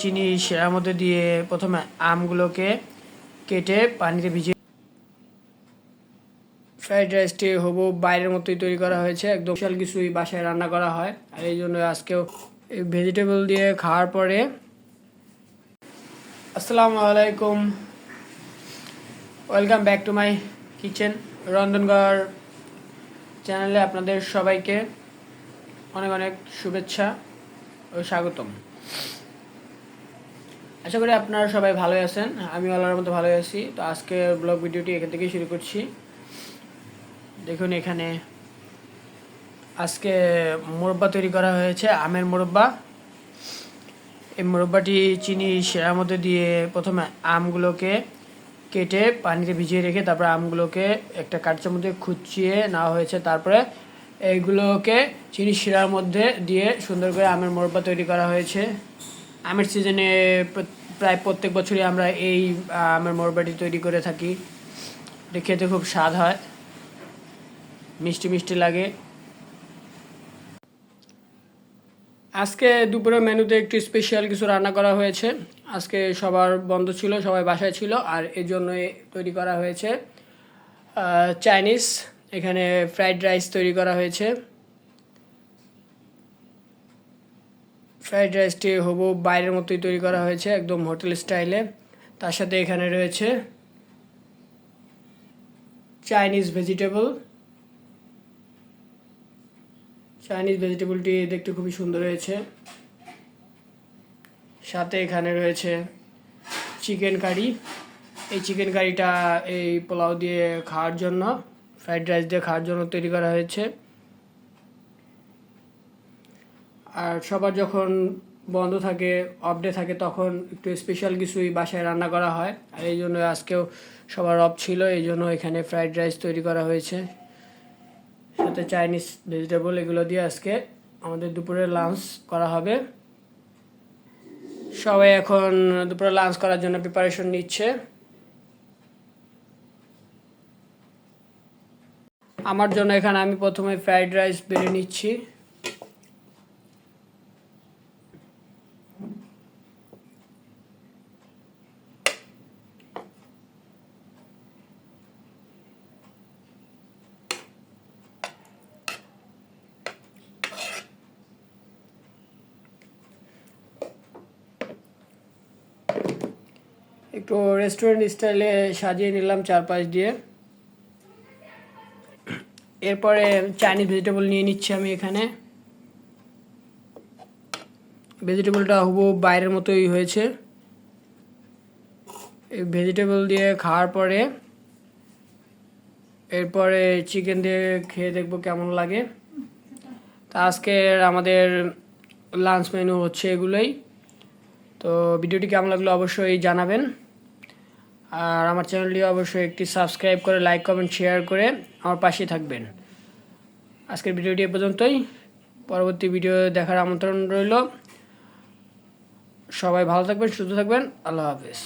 চিনি সেরার মধ্যে দিয়ে প্রথমে আমগুলোকে কেটে পানিতে ভিজিয়ে ফ্রাইড রাইসটি হবু বাইরের মতোই তৈরি করা হয়েছে। একদম বিশাল কিছুই বাসায় রান্না করা হয়। আর এই জন্য আজকেও এই ভেজিটেবল দিয়ে খাওয়ার পরে আসসালামু আলাইকুম। Welcome back to my kitchen Rondhongor চ্যানেলে আপনাদের সবাইকে অনেক অনেক শুভেচ্ছা ও স্বাগতম। আশা করি আপনারা সবাই ভালো আছেন। আমি আল্লাহর মতো ভালো আছি। তো আজকে ব্লগ ভিডিওটি এখান থেকেই শুরু করছি। দেখুন এখানে আজকে মোরব্বা তৈরি করা হয়েছে, আমের মোরব্বা। এই মোরব্বাটি চিনি সেরার মধ্যে দিয়ে প্রথমে আমগুলোকে কেটে পানিতে ভিজিয়ে রেখে তারপরে আমগুলোকে একটা কাঁচার মধ্যে খুচিয়ে নেওয়া হয়েছে। তারপরে এইগুলোকে চিনি শিরার মধ্যে দিয়ে সুন্দর করে আমের মোরব্বা তৈরি করা হয়েছে। আমের সিজনে প্রায় প্রত্যেক বছরই আমরা এই আমের মোরব্বাটি তৈরি করে থাকি। এটা খেতে খুব স্বাদ হয়। মিষ্টি মিষ্টি লাগে। আজকে দুপুরের মেনুতে একটু স্পেশাল কিছু রান্না করা হয়েছে। আজকে সবার বন্ধ ছিল, সবাই বাসায় ছিল, আর এই জন্যই তৈরি করা হয়েছে। চাইনিজ, এখানে ফ্রাইড রাইস তৈরি করা হয়েছে। ফ্রাইড রাইসটি হবু বাইরের মতোই তৈরি করা হয়েছে, একদম হোটেল স্টাইলে। তার সাথে এখানে রয়েছে চাইনিজ ভেজিটেবল। চাইনিজ ভেজিটেবলটি দেখতে খুবই সুন্দর হয়েছে। সাথে এখানে রয়েছে চিকেন কারি। এই চিকেন কারিটা এই পোলাও দিয়ে খাওয়ার জন্য, ফ্রাইড রাইস দিয়ে খাওয়ার জন্য তৈরি করা হয়েছে। আর সবার যখন বন্ধ থাকে অফ ডে থাকে, তখন একটু স্পেশাল কিছুই বাসায় রান্না করা হয়। আর এই জন্য আজকেও সবার অফ ছিল, এই জন্য এখানে ফ্রাইড রাইস তৈরি করা হয়েছে। সাথে চাইনিজ ভেজিটেবল এগুলো দিয়ে আজকে আমাদের দুপুরে লাঞ্চ করা হবে। সবাই এখন দুপুরে লাঞ্চ করার জন্য প্রিপারেশন নিচ্ছে। আমার জন্য এখানে আমি প্রথমে ফ্রাইড রাইস বেড়ে নিচ্ছি। একটু রেস্টুরেন্ট স্টাইলে সাজিয়ে নিলাম চারপাশ দিয়ে। এরপরে চাইনিজ ভেজিটেবল নিয়ে নিচ্ছি আমি এখানে। ভেজিটেবলটা হুবু বাইরের মতোই হয়েছে। এই ভেজিটেবল দিয়ে খাওয়ার পরে এরপরে চিকেন দিয়ে খেয়ে দেখব কেমন লাগে। তা আজকের আমাদের লাঞ্চ মেনু হচ্ছে এগুলোই। তো ভিডিওটি কেমন লাগল অবশ্যই জানাবেন। আর আমার চ্যানেলটি অবশ্যই একটি সাবস্ক্রাইব করে, লাইক, কমেন্ট, শেয়ার করে আমার পাশে থাকবেন। আজকের ভিডিওটি এ পর্যন্তই। পরবর্তী ভিডিও দেখার আমন্ত্রণ রইল। সবাই ভালো থাকবেন, সুস্থ থাকবেন। আল্লাহ হাফেজ।